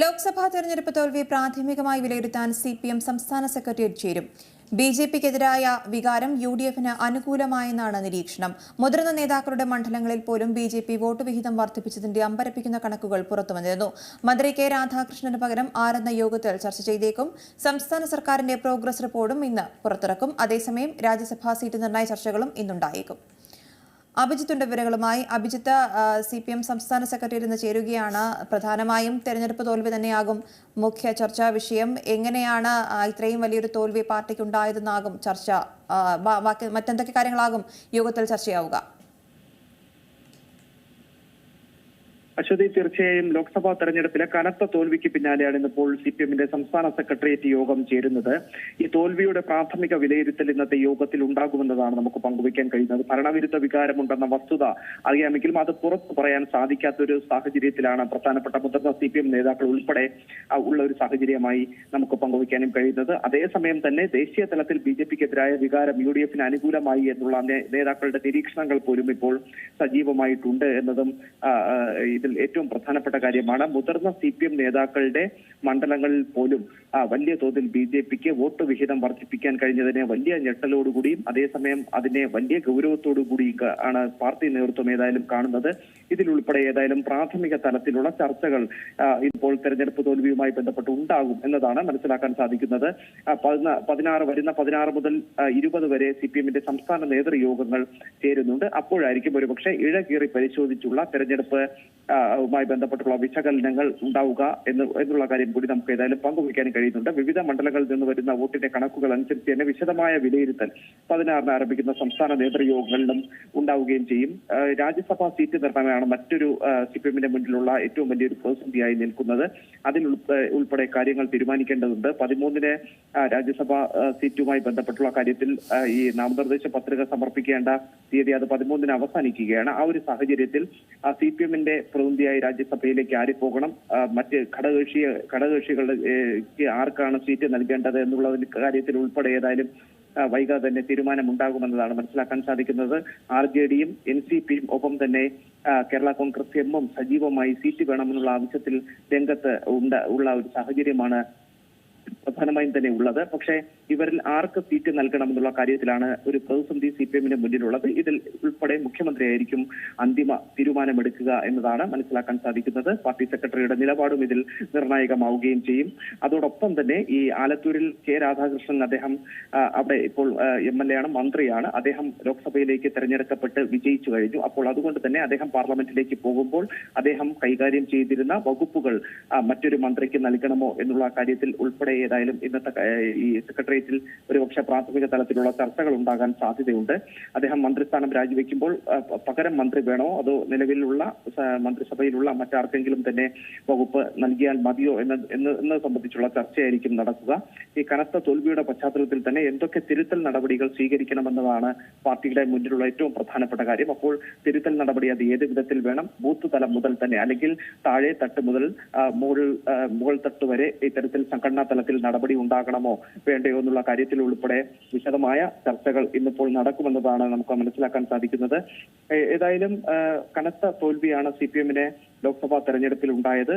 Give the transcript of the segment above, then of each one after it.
ലോക്സഭാ തെരഞ്ഞെടുപ്പ് തോൽവി പ്രാഥമികമായി വിലയിരുത്താൻ സി പി എം സംസ്ഥാന സെക്രട്ടേറിയറ്റ് ചേരും. ബി ജെ പിക്കെതിരായ വികാരം യു ഡി എഫിന് അനുകൂലമായെന്നാണ് നിരീക്ഷണം. മുതിർന്ന നേതാക്കളുടെ മണ്ഡലങ്ങളിൽ പോലും ബി ജെ പി വോട്ട് വിഹിതം വർദ്ധിപ്പിച്ചതിന്റെ അമ്പരപ്പിക്കുന്ന കണക്കുകൾ പുറത്തുവന്നിരുന്നു. മന്ത്രി കെ രാധാകൃഷ്ണന് പകരം ആരെന്ന യോഗത്തിൽ ചർച്ച ചെയ്തേക്കും. സംസ്ഥാന സർക്കാരിന്റെ പ്രോഗ്രസ് റിപ്പോർട്ടും ഇന്ന് പുറത്തിറക്കും. അതേസമയം രാജ്യസഭാ സീറ്റ് നിർണയ ചർച്ചകളും ഇന്നുണ്ടായേക്കും. അഭിജിത്തുണ്ട് വിവരങ്ങളുമായി. അഭിജിത്ത് സി പി എം സംസ്ഥാന സെക്രട്ടറി ഇന്ന് ചേരുകയാണ്. പ്രധാനമായും തെരഞ്ഞെടുപ്പ് തോൽവി തന്നെയാകും മുഖ്യ ചർച്ചാ വിഷയം. എങ്ങനെയാണ് ഇത്രയും വലിയൊരു തോൽവി പാർട്ടിക്ക് ഉണ്ടായതെന്നാകും ചർച്ച മറ്റെന്തൊക്കെ കാര്യങ്ങളാകും യോഗത്തിൽ ചർച്ചയാവുക. അശ്വതി തീർച്ചയായും ലോക്സഭാ തെരഞ്ഞെടുപ്പിലെ കനത്ത തോൽവിക്ക് പിന്നാലെയാണ് ഇന്നിപ്പോൾ സി പി എമ്മിന്റെ സംസ്ഥാന സെക്രട്ടേറിയറ്റ് യോഗം ചേരുന്നത്. ഈ തോൽവിയുടെ പ്രാഥമിക വിലയിരുത്തൽ ഇന്നത്തെ യോഗത്തിൽ ഉണ്ടാകുമെന്നതാണ് നമുക്ക് പങ്കുവയ്ക്കാൻ കഴിയുന്നത്. ഭരണവിരുദ്ധ വികാരമുണ്ടെന്ന വസ്തുത അറിയാമെങ്കിലും അത് പുറത്തു പറയാൻ സാധിക്കാത്ത ഒരു സാഹചര്യത്തിലാണ് പ്രധാനപ്പെട്ട മുതിർന്ന സി പി എം നേതാക്കൾ ഉൾപ്പെടെ ഉള്ള ഒരു സാഹചര്യമായി നമുക്ക് പങ്കുവയ്ക്കാനും കഴിയുന്നത്. അതേസമയം തന്നെ ദേശീയ തലത്തിൽ ബി ജെ പിക്കെതിരായ വികാരം യു ഡി എഫിന് അനുകൂലമായി എന്നുള്ള നേതാക്കളുടെ നിരീക്ഷണങ്ങൾ പോലും ഇപ്പോൾ സജീവമായിട്ടുണ്ട് എന്നതും ആ, ഇതിൽ ഏറ്റവും പ്രധാനപ്പെട്ട കാര്യമാണ് മുതിർന്ന സി പി എം നേതാക്കളുടെ മണ്ഡലങ്ങളിൽ പോലും വലിയ തോതിൽ ബി ജെ പിക്ക് വോട്ട് വിഹിതം വർദ്ധിപ്പിക്കാൻ കഴിഞ്ഞതിനെ വലിയ ഞെട്ടലോടുകൂടിയും അതേസമയം അതിനെ വലിയ ഗൗരവത്തോടു കൂടി ആണ് പാർട്ടി നേതൃത്വം ഏതായാലും കാണുന്നത്. ഇതിലുൾപ്പെടെ ഏതായാലും പ്രാഥമിക തലത്തിലുള്ള ചർച്ചകൾ ഇപ്പോൾ തെരഞ്ഞെടുപ്പ് തോൽവിയുമായി ബന്ധപ്പെട്ട് ഉണ്ടാകും എന്നതാണ് മനസ്സിലാക്കാൻ സാധിക്കുന്നത്. പതിനാറ് വരുന്ന പതിനാറ് മുതൽ ഇരുപത് വരെ സി പി എമ്മിന്റെ സംസ്ഥാന നേതൃയോഗങ്ങൾ ചേരുന്നുണ്ട്. അപ്പോഴായിരിക്കും ഒരുപക്ഷെ ഇഴകീറി പരിശോധിച്ചുള്ള തെരഞ്ഞെടുപ്പ് വുമായി ബന്ധപ്പെട്ടുള്ള വിശകലനങ്ങൾ ഉണ്ടാവുക എന്ന് എന്നുള്ള കാര്യം കൂടി നമുക്ക് ഏതായാലും പങ്കുവയ്ക്കാൻ കഴിയുന്നുണ്ട്. വിവിധ മണ്ഡലങ്ങളിൽ നിന്ന് വരുന്ന വോട്ടിന്റെ കണക്കുകൾ അനുസരിച്ച് തന്നെ വിശദമായ വിലയിരുത്തൽ പതിനാറിന് ആരംഭിക്കുന്ന സംസ്ഥാന നേതൃയോഗങ്ങളിലും ഉണ്ടാവുകയും ചെയ്യും. രാജ്യസഭാ സീറ്റ് നിർണയമാണ് മറ്റൊരു സി പി എമ്മിന്റെ മുന്നിലുള്ള ഏറ്റവും വലിയൊരു പ്രതിസന്ധിയായി നിൽക്കുന്നത്. അതിൽ ഉൾപ്പെ- ഉൾപ്പെടെ കാര്യങ്ങൾ തീരുമാനിക്കേണ്ടതുണ്ട്. പതിമൂന്നിന് രാജ്യസഭാ സീറ്റുമായി ബന്ധപ്പെട്ടുള്ള കാര്യത്തിൽ ഈ നാമനിർദ്ദേശ പത്രിക സമർപ്പിക്കേണ്ട തീയതി അത് പതിമൂന്നിന് അവസാനിക്കുകയാണ്. ആ ഒരു സാഹചര്യത്തിൽ സി പി എമ്മിന്റെ പ്രതിനിധിയായി രാജ്യസഭയിലേക്ക് ആര് പോകണം മറ്റ് ഘടകകക്ഷി ഘടകകക്ഷികൾക്ക് ആർക്കാണ് സീറ്റ് നൽകേണ്ടത് എന്നുള്ള കാര്യത്തിൽ ഉൾപ്പെടെ ഏതായാലും വൈകാതെ തന്നെ തീരുമാനമുണ്ടാകുമെന്നതാണ് മനസ്സിലാക്കാൻ സാധിക്കുന്നത്. ആർ ജെ ഡിയും എൻ സി പിയും ഒപ്പം തന്നെ കേരള കോൺഗ്രസ് എമ്മും സജീവമായി സീറ്റ് വേണമെന്നുള്ള ആവശ്യത്തിൽ രംഗത്ത് ഉള്ള ഒരു സാഹചര്യമാണ് പ്രധാനമായും തന്നെ ഉള്ളത്. പക്ഷേ ഇവരിൽ ആർക്ക് സീറ്റ് നൽകണമെന്നുള്ള കാര്യത്തിലാണ് ഒരു പ്രതിസന്ധി സി പി എമ്മിന് മുന്നിലുള്ളത്. ഇതിൽ ഉൾപ്പെടെ മുഖ്യമന്ത്രിയായിരിക്കും അന്തിമ തീരുമാനമെടുക്കുക എന്നതാണ് മനസ്സിലാക്കാൻ സാധിക്കുന്നത്. പാർട്ടി സെക്രട്ടറിയുടെ നിലപാടും ഇതിൽ നിർണായകമാവുകയും ചെയ്യും. അതോടൊപ്പം തന്നെ ഈ ആലത്തൂരിൽ കെ രാധാകൃഷ്ണൻ അദ്ദേഹം അവിടെ ഇപ്പോൾ എം എൽ എ ആണ് മന്ത്രിയാണ്. അദ്ദേഹം ലോക്സഭയിലേക്ക് തെരഞ്ഞെടുക്കപ്പെട്ട് വിജയിച്ചു കഴിഞ്ഞു. അപ്പോൾ അതുകൊണ്ട് തന്നെ അദ്ദേഹം പാർലമെന്റിലേക്ക് പോകുമ്പോൾ അദ്ദേഹം കൈകാര്യം ചെയ്തിരുന്ന വകുപ്പുകൾ മറ്റൊരു മന്ത്രിക്ക് നൽകണമോ എന്നുള്ള കാര്യത്തിൽ ഉൾപ്പെടെ ഏതായാലും ഇന്നത്തെ ക- ഈ സെക്രട്ടേറിയറ്റിൽ ഒരുപക്ഷെ പ്രാഥമിക തലത്തിലുള്ള ചർച്ചകൾ ഉണ്ടാകാൻ സാധ്യതയുണ്ട്. അദ്ദേഹം മന്ത്രിസ്ഥാനം രാജിവെക്കുമ്പോൾ പകരം മന്ത്രി വേണോ? അതോ നിലവിലുള്ള മന്ത്രിസഭയിലുള്ള മറ്റാർക്കെങ്കിലും തന്നെ വകുപ്പ് നൽകിയാൽ മതിയോ? എന്ന് എന്ന് സംബന്ധിച്ചുള്ള ചർച്ചയായിരിക്കും നടക്കുക. ഈ കനത്ത തോൽവിയുടെ പശ്ചാത്തലത്തിൽ തന്നെ എന്തൊക്കെ തിരുത്തൽ നടപടികൾ സ്വീകരിക്കണമെന്നതാണ് പാർട്ടിയുടെ മുന്നിലുള്ള ഏറ്റവും പ്രധാനപ്പെട്ട കാര്യം. അപ്പോൾ തിരുത്തൽ നടപടി അത് ഏത് വിധത്തിൽ വേണം? ബൂത്ത് തലം മുതൽ തന്നെ അല്ലെങ്കിൽ താഴെ തട്ട് മുതൽ മുകൾ മുകൾ തട്ട് വരെ ഇത്തരത്തിൽ സംഘടനാ തലത്തിൽ നടപടി ഉണ്ടാകണമോ വേണ്ടയോ എന്നുള്ള കാര്യത്തിൽ ഉൾപ്പെടെ വിശദമായ ചർച്ചകൾ ഇന്നിപ്പോൾ നടക്കുമെന്നതാണ് നമുക്ക് മനസ്സിലാക്കാൻ സാധിക്കുന്നത്. ഏതായാലും കനത്ത തോൽവിയാണ് സി പി എമ്മിനെ ലോക്സഭാ തെരഞ്ഞെടുപ്പിൽ ഉണ്ടായത്.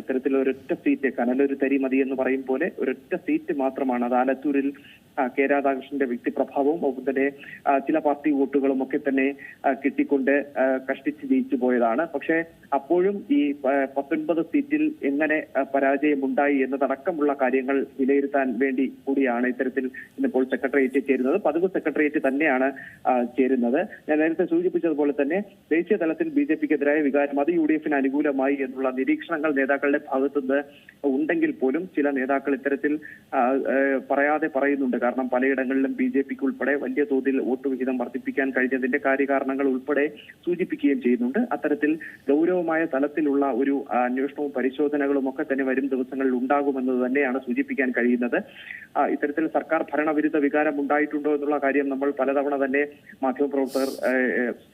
ഇത്തരത്തിൽ ഒരൊറ്റ സീറ്റ് കനലൊരു തരി മതി എന്ന് പറയും പോലെ ഒരൊറ്റ സീറ്റ് മാത്രമാണ്. അത് ആലത്തൂരിൽ കെ രാധാകൃഷ്ണന്റെ വ്യക്തിപ്രഭാവവും ഒപ്പം തന്നെ ചില പാർട്ടി വോട്ടുകളും ഒക്കെ തന്നെ കിട്ടിക്കൊണ്ട് കഷ്ടിച്ച് ജയിച്ചു പോയതാണ്. പക്ഷേ അപ്പോഴും ഈ പത്തൊൻപത് സീറ്റിൽ എങ്ങനെ പരാജയമുണ്ടായി എന്നതടക്കമുള്ള കാര്യങ്ങൾ വിലയിരുത്താൻ വേണ്ടി കൂടിയാണ് ഇത്തരത്തിൽ ഇന്നിപ്പോൾ സെക്രട്ടേറിയറ്റ് ചേരുന്നത്. പതിവ് സെക്രട്ടേറിയറ്റ് തന്നെയാണ് ചേരുന്നത്. ഞാൻ നേരത്തെ സൂചിപ്പിച്ചതുപോലെ തന്നെ ദേശീയ തലത്തിൽ ബി ജെ പിക്കെതിരായ വികാരം അത് യു ഡി എഫിന് അനുകൂലമായി എന്നുള്ള നിരീക്ഷണങ്ങൾ നേതാക്കളുടെ ഭാഗത്തുനിന്ന് ഉണ്ടെങ്കിൽ പോലും ചില നേതാക്കൾ ഇത്തരത്തിൽ പറയാതെ പറയുന്നുണ്ട്. കാരണം പലയിടങ്ങളിലും ബി ജെ പിക്ക് ഉൾപ്പെടെ വലിയ തോതിൽ വോട്ട് വിഹിതം വർദ്ധിപ്പിക്കാൻ കഴിഞ്ഞതിന്റെ കാര്യകാരണങ്ങൾ ഉൾപ്പെടെ സൂചിപ്പിക്കുകയും ചെയ്യുന്നുണ്ട്. അത്തരത്തിൽ ഗൗരവമായ തലത്തിലുള്ള ഒരു അന്വേഷണവും പരിശോധനകളും ഒക്കെ തന്നെ വരും ദിവസങ്ങളിൽ ഉണ്ടാകുമെന്നത് തന്നെയാണ് സൂചിപ്പിക്കാൻ കഴിയുന്നത്. ഇത്തരത്തിൽ സർക്കാർ ഭരണവിരുദ്ധ വികാരം ഉണ്ടായിട്ടുണ്ടോ എന്നുള്ള കാര്യം നമ്മൾ പലതവണ തന്നെ മാധ്യമപ്രവർത്തകർ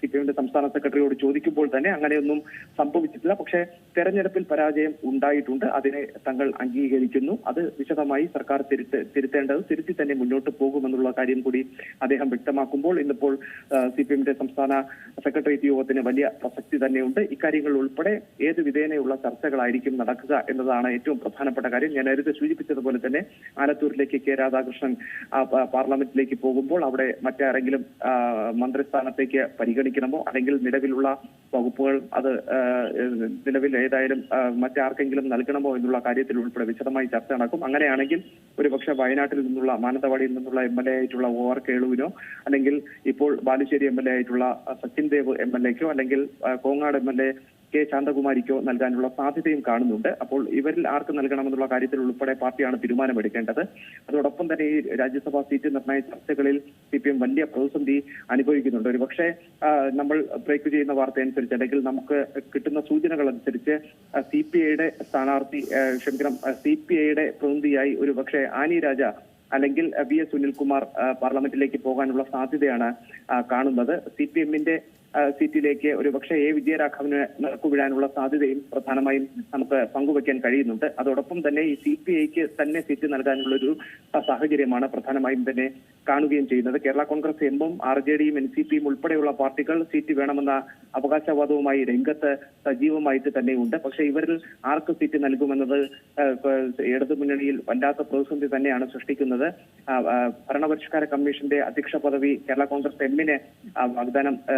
സി പി എമ്മിന്റെ സംസ്ഥാന സെക്രട്ടറിയോട് ചോദിക്കുമ്പോൾ തന്നെ അങ്ങനെയൊന്നും സംഭവിച്ചിട്ടില്ല. പക്ഷെ തെരഞ്ഞെടുപ്പിൽ പരാജയം ഉണ്ടായിട്ടുണ്ട്. അതിനെ തങ്ങൾ അംഗീകരിക്കുന്നു. അത് വിശദമായി സർക്കാർ തിരുത്ത് തിരുത്തേണ്ടത് തിരുത്തി തന്നെ മുന്നോട്ട് പോകുമെന്നുള്ള കാര്യം കൂടി അദ്ദേഹം വ്യക്തമാക്കുമ്പോൾ ഇന്നിപ്പോൾ സി പി എമ്മിന്റെ സംസ്ഥാന സെക്രട്ടേറിയറ്റ് യോഗത്തിന് വലിയ പ്രസക്തി തന്നെയുണ്ട്. ഇക്കാര്യങ്ങൾ ഉൾപ്പെടെ ഏത് വിധേനയുള്ള ചർച്ചകളായിരിക്കും നടക്കുക എന്നതാണ് ഏറ്റവും പ്രധാനപ്പെട്ട കാര്യം. ഞാൻ നേരത്തെ സൂചിപ്പിച്ചതുപോലെ തന്നെ ആലത്തൂരിലേക്ക് കെ രാധാകൃഷ്ണൻ പാർലമെന്റിലേക്ക് പോകുമ്പോൾ അവിടെ മറ്റാരെങ്കിലും മന്ത്രിസ്ഥാനത്തേക്ക് പരിഗണിക്കണമോ? അല്ലെങ്കിൽ നിലവിലുള്ള വകുപ്പുകൾ അത് നിലവിൽ ഏതായാലും മറ്റാർക്കെങ്കിലും നൽകണമോ എന്നുള്ള കാര്യത്തിൽ ഉൾപ്പെടെ വിശദമായി ചർച്ച നടക്കും. അങ്ങനെയാണെങ്കിൽ ഒരുപക്ഷെ വയനാട്ടിൽ നിന്നുള്ള മാനന്തവാടിയിൽ നിന്നുള്ള എം എൽ എ ആയിട്ടുള്ള ഒ ആർ കേളുവിനോ അല്ലെങ്കിൽ ഇപ്പോൾ ബാലുശ്ശേരി എം എൽ എ ആയിട്ടുള്ള സച്ചിൻ ദേവ് എം എൽ എക്കോ അല്ലെങ്കിൽ Kongad M L A K ശാന്തകുമാരിക്കോ നൽകാനുള്ള സാധ്യതയും കാണുന്നുണ്ട്. അപ്പോൾ ഇവരിൽ ആർക്ക് നൽകണമെന്നുള്ള കാര്യത്തിൽ ഉൾപ്പെടെ പാർട്ടിയാണ് തീരുമാനമെടുക്കേണ്ടത്. അതോടൊപ്പം തന്നെ ഈ രാജ്യസഭാ സീറ്റ് നിർണയ ചർച്ചകളിൽ സി പി എം വലിയ പ്രതിസന്ധി അനുഭവിക്കുന്നുണ്ട്. ഒരു പക്ഷേ നമ്മൾ ബ്രേക്ക് ചെയ്യുന്ന വാർത്ത അനുസരിച്ച് അല്ലെങ്കിൽ നമുക്ക് കിട്ടുന്ന സൂചനകൾ അനുസരിച്ച് സി പി ഐയുടെ സ്ഥാനാർത്ഥി ക്ഷമിക്കണം സി പി ഐയുടെ പ്രതിനിധിയായി ഒരു പക്ഷേ ആനി രാജ അല്ലെങ്കിൽ വി എസ് സുനിൽകുമാർ പാർലമെന്റിലേക്ക് പോകാനുള്ള സാധ്യതയാണ് കാണുന്നത്. സി പി എമ്മിന്റെ സീറ്റിലേക്ക് ഒരു പക്ഷേ എ വിജയരാഘവന് നടക്കുവിടാനുള്ള സാധ്യതയും പ്രധാനമായും നമുക്ക് പങ്കുവയ്ക്കാൻ കഴിയുന്നുണ്ട്. അതോടൊപ്പം തന്നെ ഈ സി പി ഐക്ക് തന്നെ സീറ്റ് നൽകാനുള്ള ഒരു സാഹചര്യമാണ് പ്രധാനമായും തന്നെ കാണുകയും ചെയ്യുന്നത്. കേരള കോൺഗ്രസ് എമ്മും ആർ ജെ ഡിയും എൻ സി പിയും ഉൾപ്പെടെയുള്ള പാർട്ടികൾ സീറ്റ് വേണമെന്ന അവകാശവാദവുമായി രംഗത്ത് സജീവമായിട്ട് തന്നെയുണ്ട്. പക്ഷേ ഇവരിൽ ആർക്ക് സീറ്റ് നൽകുമെന്നത് ഇടതുമുന്നണിയിൽ ഇടതു മുന്നണിയിൽ വല്ലാത്ത പ്രതിസന്ധി തന്നെയാണ് സൃഷ്ടിക്കുന്നത്. ഭരണപരിഷ്കാര കമ്മീഷന്റെ അധ്യക്ഷ പദവി കേരള കോൺഗ്രസ് എമ്മിന് വാഗ്ദാനം ആ,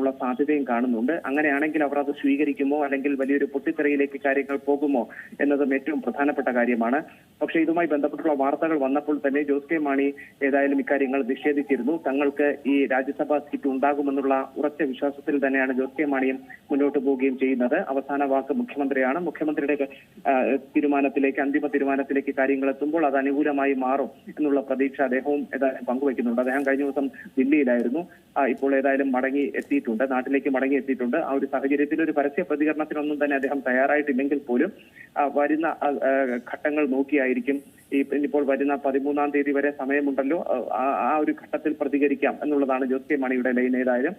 ചെയ്യാനുള്ള സാധ്യതയും കാണുന്നുണ്ട്. അങ്ങനെയാണെങ്കിൽ അവർ അത് സ്വീകരിക്കുമോ? അല്ലെങ്കിൽ വലിയൊരു പൊട്ടിത്തെറിയിലേക്ക് കാര്യങ്ങൾ പോകുമോ എന്നതും ഏറ്റവും പ്രധാനപ്പെട്ട കാര്യമാണ്. പക്ഷേ ഇതുമായി ബന്ധപ്പെട്ടുള്ള വാർത്തകൾ വന്നപ്പോൾ തന്നെ ജോസ് കെ മാണി ഏതായാലും ഇക്കാര്യങ്ങൾ നിഷേധിച്ചിരുന്നു. തങ്ങൾക്ക് ഈ രാജ്യസഭാ സീറ്റ് ഉണ്ടാകുമെന്നുള്ള ഉറച്ച വിശ്വാസത്തിൽ തന്നെയാണ് ജോസ് കെ മാണിയും മുന്നോട്ട് പോവുകയും ചെയ്യുന്നത്. അവസാന വാക്ക് മുഖ്യമന്ത്രിയാണ്. മുഖ്യമന്ത്രിയുടെ തീരുമാനത്തിലേക്ക് അന്തിമ തീരുമാനത്തിലേക്ക് കാര്യങ്ങൾ എത്തുമ്പോൾ അത് അനുകൂലമായി മാറും എന്നുള്ള പ്രതീക്ഷ അദ്ദേഹവും ഏതായാലും പങ്കുവയ്ക്കുന്നുണ്ട്. അദ്ദേഹം കഴിഞ്ഞ ദിവസം ദില്ലിയിലായിരുന്നു. ഇപ്പോൾ ഏതായാലും മടങ്ങി എത്തിയിട്ടുണ്ട്. നാട്ടിലേക്ക് മടങ്ങി എത്തിയിട്ടുണ്ട്. ആ ഒരു സാഹചര്യത്തിൽ ഒരു പരസ്യ പ്രതികരണത്തിനൊന്നും തന്നെ അദ്ദേഹം തയ്യാറായിട്ടില്ലെങ്കിൽ പോലും വരുന്ന ഘട്ടങ്ങൾ നോക്കിയായിരിക്കും. ഈ ഇപ്പോൾ വരുന്ന പതിമൂന്നാം തീയതി വരെ സമയമുണ്ടല്ലോ. ആ ഒരു ഘട്ടത്തിൽ പ്രതികരിക്കാം എന്നുള്ളതാണ് ജോസ് കെ മാണിയുടെ ലൈൻ ഏതായാലും.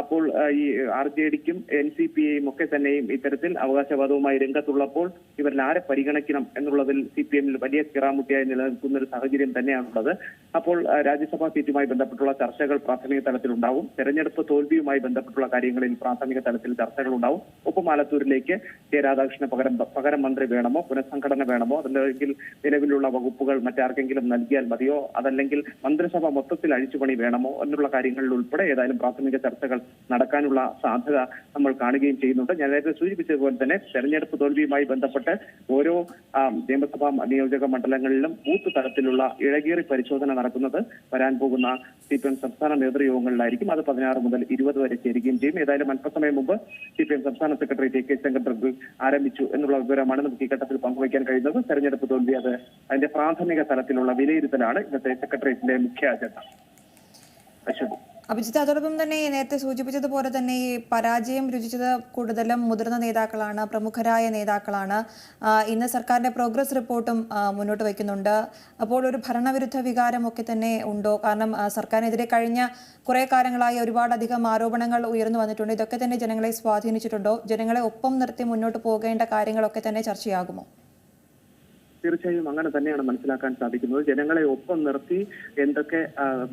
അപ്പോൾ ഈ ആർ ജെ ഡിക്കും എൻ സി പി ഐയും ഒക്കെ തന്നെയും ഇത്തരത്തിൽ അവകാശവാദവുമായി രംഗത്തുള്ളപ്പോൾ ഇവരിൽ ആരെ പരിഗണിക്കണം എന്നുള്ളതിൽ സി പി എമ്മിൽ വലിയ കിറാമുട്ടിയായി നിലനിൽക്കുന്ന ഒരു സാഹചര്യം തന്നെയാണുള്ളത്. അപ്പോൾ രാജ്യസഭാ സീറ്റുമായി ബന്ധപ്പെട്ടുള്ള ചർച്ചകൾ പ്രാഥമിക തലത്തിലുണ്ടാവും. തെരഞ്ഞെടുപ്പ് തോൽവിയുമായി ബന്ധപ്പെട്ടുള്ള കാര്യങ്ങളിൽ പ്രാഥമിക തലത്തിൽ ചർച്ചകൾ ഉണ്ടാവും ഒപ്പം ആലത്തൂരിലേക്ക് കെ രാധാകൃഷ്ണന് പകരം പകരം മന്ത്രി വേണമോ പുനഃസംഘടന വേണമോ അതല്ലെങ്കിൽ നിലവിലുള്ള വകുപ്പുകൾ മറ്റാർക്കെങ്കിലും നൽകിയാൽ മതിയോ അതല്ലെങ്കിൽ മന്ത്രിസഭ മൊത്തത്തിൽ അഴിച്ചുപണി വേണമോ എന്നുള്ള കാര്യങ്ങളിൽ ഉൾപ്പെടെ ഏതായാലും പ്രാഥമിക ചർച്ചകൾ നടക്കാനുള്ള സാധ്യത നമ്മൾ കാണുകയും ചെയ്യുന്നുണ്ട്. ഞാൻ നേരത്തെ സൂചിപ്പിച്ചതുപോലെ തന്നെ തെരഞ്ഞെടുപ്പ് തോൽവിയുമായി ബന്ധപ്പെട്ട് ഓരോ നിയമസഭാ നിയോജക മണ്ഡലങ്ങളിലും ബൂത്ത് തലത്തിലുള്ള ഇഴകേറി പരിശോധന നടക്കുന്നത് വരാൻ പോകുന്ന സി പി എം സംസ്ഥാന നേതൃയോഗങ്ങളിലായിരിക്കും. അത് പതിനാറ് മുതൽ ഇരുപത് ചേരുകയും ചെയ്യും. ഏതായാലും അല്പസമയം മുമ്പ് സി പി എം സംസ്ഥാന സെക്രട്ടറി ടി കെ ശങ്കർ ആരംഭിച്ചു എന്നുള്ള വിവരമാണ് നമുക്ക് ഈ ഘട്ടത്തിൽ പങ്കുവയ്ക്കാൻ കഴിയുന്നത്. തെരഞ്ഞെടുപ്പ് തോൽവി അത് അതിന്റെ പ്രാഥമിക തലത്തിലുള്ള വിലയിരുത്തലാണ് ഇന്നത്തെ സെക്രട്ടേറിയറ്റിന്റെ മുഖ്യ അജണ്ട. അശ്വതി. അഭിജിത്ത് അതോടൊപ്പം തന്നെ നേരത്തെ സൂചിപ്പിച്ചതുപോലെ തന്നെ ഈ പരാജയം രുചിച്ചത് കൂടുതലും മുതിർന്ന നേതാക്കളാണ് പ്രമുഖരായ നേതാക്കളാണ്. ഇന്ന് സർക്കാരിന്റെ പ്രോഗ്രസ് റിപ്പോർട്ടും മുന്നോട്ട് വയ്ക്കുന്നുണ്ട്. അപ്പോൾ ഒരു ഭരണവിരുദ്ധ വികാരം ഒക്കെ തന്നെ ഉണ്ടോ? കാരണം സർക്കാരിനെതിരെ കഴിഞ്ഞ കുറേ കാലങ്ങളായി ഒരുപാടധികം ആരോപണങ്ങൾ ഉയർന്നു വന്നിട്ടുണ്ട്. ഇതൊക്കെ തന്നെ ജനങ്ങളെ സ്വാധീനിച്ചിട്ടുണ്ടോ? ജനങ്ങളെ ഒപ്പം നിർത്തി മുന്നോട്ട് പോകേണ്ട കാര്യങ്ങളൊക്കെ തന്നെ ചർച്ചയാകുമോ? തീർച്ചയായും അങ്ങനെ തന്നെയാണ് മനസ്സിലാക്കാൻ സാധിക്കുന്നത്. ജനങ്ങളെ ഒപ്പം നിർത്തി എന്തൊക്കെ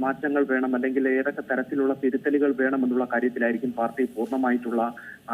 മാറ്റങ്ങൾ വേണം അല്ലെങ്കിൽ ഏതൊക്കെ തരത്തിലുള്ള തിരുത്തലുകൾ വേണം എന്നുള്ള കാര്യത്തിലായിരിക്കും പാർട്ടി പൂർണമായിട്ടുള്ള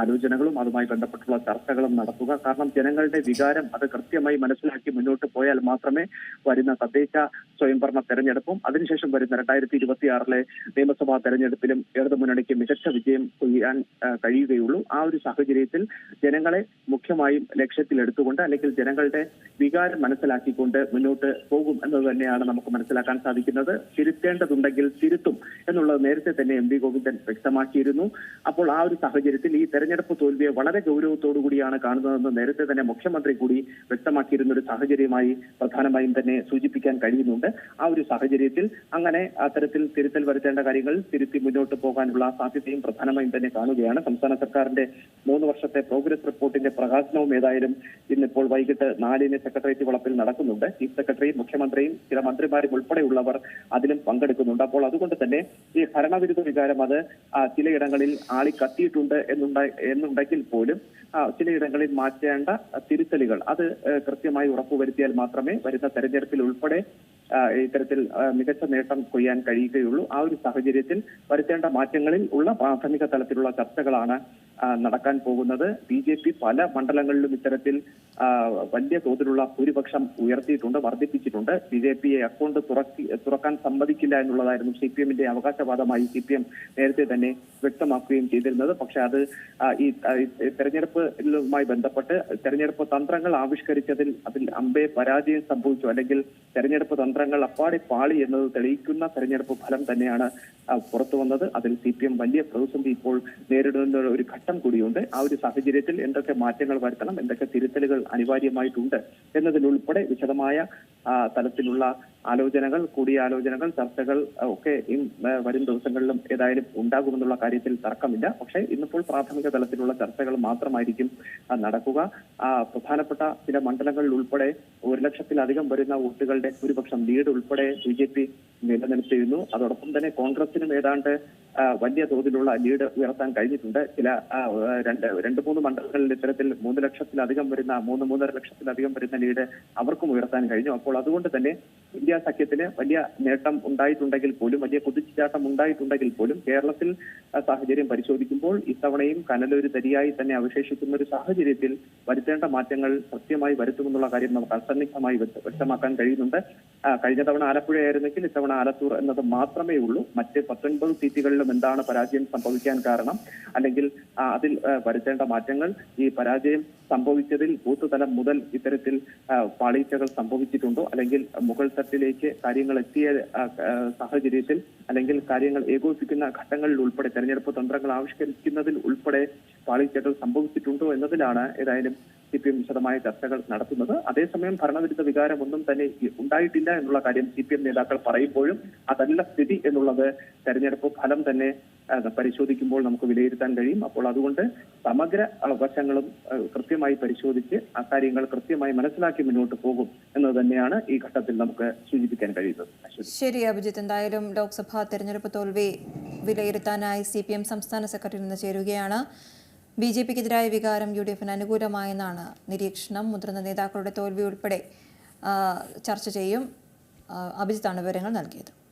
ആലോചനകളും അതുമായി ബന്ധപ്പെട്ടുള്ള ചർച്ചകളും നടത്തുക. കാരണം ജനങ്ങളുടെ വികാരം അത് കൃത്യമായി മനസ്സിലാക്കി മുന്നോട്ട് പോയാൽ മാത്രമേ വരുന്ന തദ്ദേശ സ്വയംഭരണ തെരഞ്ഞെടുപ്പും അതിനുശേഷം വരുന്ന രണ്ടായിരത്തി ഇരുപത്തിയാറിലെ നിയമസഭാ തെരഞ്ഞെടുപ്പിലും ഇടതുമുന്നണിക്ക് മികച്ച വിജയം കൊയ്യാൻ കഴിയുകയുള്ളൂ. ആ ഒരു സാഹചര്യത്തിൽ ജനങ്ങളെ മുഖ്യമായും ലക്ഷ്യത്തിലെടുത്തുകൊണ്ട് അല്ലെങ്കിൽ ജനങ്ങളുടെ വികാരം മനസ്സിലാക്കിക്കൊണ്ട് മുന്നോട്ട് പോകും എന്നത് തന്നെയാണ് നമുക്ക് മനസ്സിലാക്കാൻ സാധിക്കുന്നത്. തിരുത്തേണ്ടതുണ്ടെങ്കിൽ തിരുത്തും എന്നുള്ളത് നേരത്തെ തന്നെ എം വി ഗോവിന്ദൻ വ്യക്തമാക്കിയിരുന്നു. അപ്പോൾ ആ ഒരു സാഹചര്യത്തിൽ ഈ തെരഞ്ഞെടുപ്പ് തോൽവിയെ വളരെ ഗൗരവത്തോടു കൂടിയാണ് കാണുന്നതെന്ന് നേരത്തെ തന്നെ മുഖ്യമന്ത്രി കൂടി വ്യക്തമാക്കിയിരുന്ന ഒരു സാഹചര്യമായി പ്രധാനമായും തന്നെ സൂചിപ്പിക്കാൻ കഴിയുന്നുണ്ട്. ആ ഒരു സാഹചര്യത്തിൽ അങ്ങനെ അത്തരത്തിൽ തിരുത്തൽ വരുത്തേണ്ട കാര്യങ്ങൾ തിരുത്തി മുന്നോട്ട് പോകാനുള്ള സാധ്യതയും പ്രധാനമായും തന്നെ കാണുകയാണ്. സംസ്ഥാന സർക്കാരിന്റെ മൂന്ന് വർഷത്തെ പ്രോഗ്രസ് റിപ്പോർട്ടിന്റെ പ്രകാശനവും ഏതായാലും ഇന്നിപ്പോൾ വൈകിട്ട് നാലിന് സെക്രട്ടേറിയറ്റ് വളപ്പിൽ നടക്കുന്നുണ്ട്. ചീഫ് സെക്രട്ടറിയും മുഖ്യമന്ത്രിയും ചില മന്ത്രിമാരും ഉൾപ്പെടെയുള്ളവർ അതിലും പങ്കെടുക്കുന്നുണ്ട്. അപ്പോൾ അതുകൊണ്ട് തന്നെ ഈ ഭരണവിരുദ്ധ വികാരം അത് ചിലയിടങ്ങളിൽ ആളി കത്തിയിട്ടുണ്ട് എന്നുണ്ട എന്നുണ്ടെങ്കിൽ പോലും ചിലയിടങ്ങളിൽ മാറ്റേണ്ട തിരുത്തലുകൾ അത് കൃത്യമായി ഉറപ്പുവരുത്തിയാൽ മാത്രമേ വരുന്ന തെരഞ്ഞെടുപ്പിൽ ഉൾപ്പെടെ ഇത്തരത്തിൽ മികച്ച നേട്ടം കൊയ്യാൻ കഴിയുകയുള്ളൂ. ആ ഒരു സാഹചര്യത്തിൽ വരുത്തേണ്ട മാറ്റങ്ങളിൽ ഉള്ള പ്രാഥമിക തലത്തിലുള്ള ചർച്ചകളാണ് നടക്കാൻ പോകുന്നത്. ബി ജെ പി പല മണ്ഡലങ്ങളിലും ഇത്തരത്തിൽ വലിയ തോതിലുള്ള ഭൂരിപക്ഷം ഉയർത്തിയിട്ടുണ്ട് വർദ്ധിപ്പിച്ചിട്ടുണ്ട്. ബി ജെ പിയെ അക്കൗണ്ട് തുറക്കി തുറക്കാൻ സമ്മതിക്കില്ല എന്നുള്ളതായിരുന്നു സി പി എമ്മിന്റെ അവകാശവാദമായി സി പി എം നേരത്തെ തന്നെ വ്യക്തമാക്കുകയും ചെയ്തിരുന്നത്. പക്ഷെ അത് ഈ തെരഞ്ഞെടുപ്പുമായി ബന്ധപ്പെട്ട് തെരഞ്ഞെടുപ്പ് തന്ത്രങ്ങൾ ആവിഷ്കരിച്ചതിൽ അതിൽ അമ്പേ പരാജയം സംഭവിച്ചു. അല്ലെങ്കിൽ തെരഞ്ഞെടുപ്പ് തന്ത്രങ്ങൾ അപ്പാടെ പാളി എന്നത് തെളിയിക്കുന്ന തെരഞ്ഞെടുപ്പ് ഫലം തന്നെയാണ് പുറത്തു വന്നത്. അതിൽ സി പി എം വലിയ പ്രതിസന്ധി ഇപ്പോൾ നേരിടുന്ന ഒരു ഘട്ടം കൂടിയുണ്ട്. ആ ഒരു സാഹചര്യത്തിൽ എന്തൊക്കെ മാറ്റങ്ങൾ വരുത്തണം എന്തൊക്കെ തിരുത്തലുകൾ അനിവാര്യമായിട്ടുണ്ട് എന്നതിലുൾപ്പെടെ വിശദമായ തലത്തിലുള്ള ആലോചനകൾ കൂടിയാലോചനകൾ ചർച്ചകൾ ഒക്കെ ഈ വരും ദിവസങ്ങളിലും ഏതായാലും ഉണ്ടാകുമെന്നുള്ള കാര്യത്തിൽ തർക്കമില്ല. പക്ഷെ ഇന്നിപ്പോൾ പ്രാഥമിക തലത്തിലുള്ള ചർച്ചകൾ മാത്രമായിരിക്കും നടക്കുക. പ്രധാനപ്പെട്ട ചില മണ്ഡലങ്ങളിൽ ഉൾപ്പെടെ ഒരു ലക്ഷത്തിലധികം വരുന്ന വോട്ടുകളുടെ ഭൂരിപക്ഷം ലീഡ് ഉൾപ്പെടെ ബി ജെ പി നിലനിർത്തിയിരുന്നു. അതോടൊപ്പം തന്നെ കോൺഗ്രസിനും ഏതാണ്ട് വലിയ തോതിലുള്ള ലീഡ് ഉയർത്താൻ കഴിഞ്ഞിട്ടുണ്ട്. ചില രണ്ട് രണ്ട് മൂന്ന് മണ്ഡലങ്ങളിൽ ഇത്തരത്തിൽ മൂന്ന് ലക്ഷത്തിലധികം വരുന്ന മൂന്ന് മൂന്നര ലക്ഷത്തിലധികം വരുന്ന ലീഡ് അവർക്കും ഉയർത്താൻ കഴിഞ്ഞു. അപ്പോൾ അതുകൊണ്ട് തന്നെ സഖ്യത്തിന് വലിയ നേട്ടം ഉണ്ടായിട്ടുണ്ടെങ്കിൽ പോലും വലിയ കുതിച്ചുചാട്ടം ഉണ്ടായിട്ടുണ്ടെങ്കിൽ പോലും കേരളത്തിൽ സാഹചര്യം പരിശോധിക്കുമ്പോൾ ഇത്തവണയും കനലൊരു തരിയായി തന്നെ അവശേഷിക്കുന്ന ഒരു സാഹചര്യത്തിൽ വരുത്തേണ്ട മാറ്റങ്ങൾ കൃത്യമായി വരുത്തുമെന്നുള്ള കാര്യം നമുക്ക് അസന്നിഗ്ധമായി വ്യക്ത- വ്യക്തമാക്കാൻ കഴിയുന്നുണ്ട്. കഴിഞ്ഞ തവണ ആലപ്പുഴയായിരുന്നെങ്കിൽ ഇത്തവണ ആലത്തൂർ എന്നത് മാത്രമേ ഉള്ളൂ. മറ്റ് പത്തൊൻപത് സീറ്റുകളിലും എന്താണ് പരാജയം സംഭവിക്കാൻ കാരണം? അല്ലെങ്കിൽ അതിൽ വരുത്തേണ്ട മാറ്റങ്ങൾ ഈ പരാജയം സംഭവിച്ചതിൽ ബൂത്ത് തലം മുതൽ ഇത്തരത്തിൽ പാളീച്ചകൾ സംഭവിച്ചിട്ടുണ്ടോ? അല്ലെങ്കിൽ മുകൾ തട്ടിലേക്ക് കാര്യങ്ങൾ എത്തിയ സാഹചര്യത്തിൽ അല്ലെങ്കിൽ കാര്യങ്ങൾ ഏകോപിപ്പിക്കുന്ന ഘട്ടങ്ങളിൽ ഉൾപ്പെടെ തെരഞ്ഞെടുപ്പ് തന്ത്രങ്ങൾ ആവിഷ്കരിക്കുന്നതിൽ ഉൾപ്പെടെ പാളീച്ചകൾ സംഭവിച്ചിട്ടുണ്ടോ എന്നതിലാണ് ഏതായാലും സി പി എം വിശദമായ ചർച്ചകൾ നടത്തുന്നത്. അതേസമയം ഭരണവിരുദ്ധ വികാരം ഒന്നും തന്നെ ഉണ്ടായിട്ടില്ല എന്നുള്ള കാര്യം സി പി എം നേതാക്കൾ പറയുമ്പോഴും അതല്ല സ്ഥിതി എന്നുള്ളത് തെരഞ്ഞെടുപ്പ് ഫലം തന്നെ പരിശോധിക്കുമ്പോൾ നമുക്ക് വിലയിരുത്താൻ കഴിയും. അപ്പോൾ അതുകൊണ്ട് സമഗ്ര വശങ്ങളും കൃത്യമായി പരിശോധിച്ച് ആ കാര്യങ്ങൾ കൃത്യമായി മനസ്സിലാക്കി മുന്നോട്ട് പോകും എന്നത് തന്നെയാണ് ഈ ഘട്ടത്തിൽ നമുക്ക് സൂചിപ്പിക്കാൻ കഴിയുന്നത്. ശരി അഭിജിത്ത്. എന്തായാലും ലോക്സഭാ തെരഞ്ഞെടുപ്പ് തോൽവി വിലയിരുത്താനായി സി പി എം സംസ്ഥാന സെക്രട്ടറി നിന്ന് ചേരുകയാണ്. ബി ജെ പിക്കെതിരായ വികാരം യു ഡി എഫിന് അനുകൂലമായെന്നാണ് നിരീക്ഷണം. മുതിർന്ന നേതാക്കളുടെ തോൽവി ഉൾപ്പെടെ ചർച്ച ചെയ്യും. അഭിജിത്താണ് വിവരങ്ങൾ നൽകിയത്.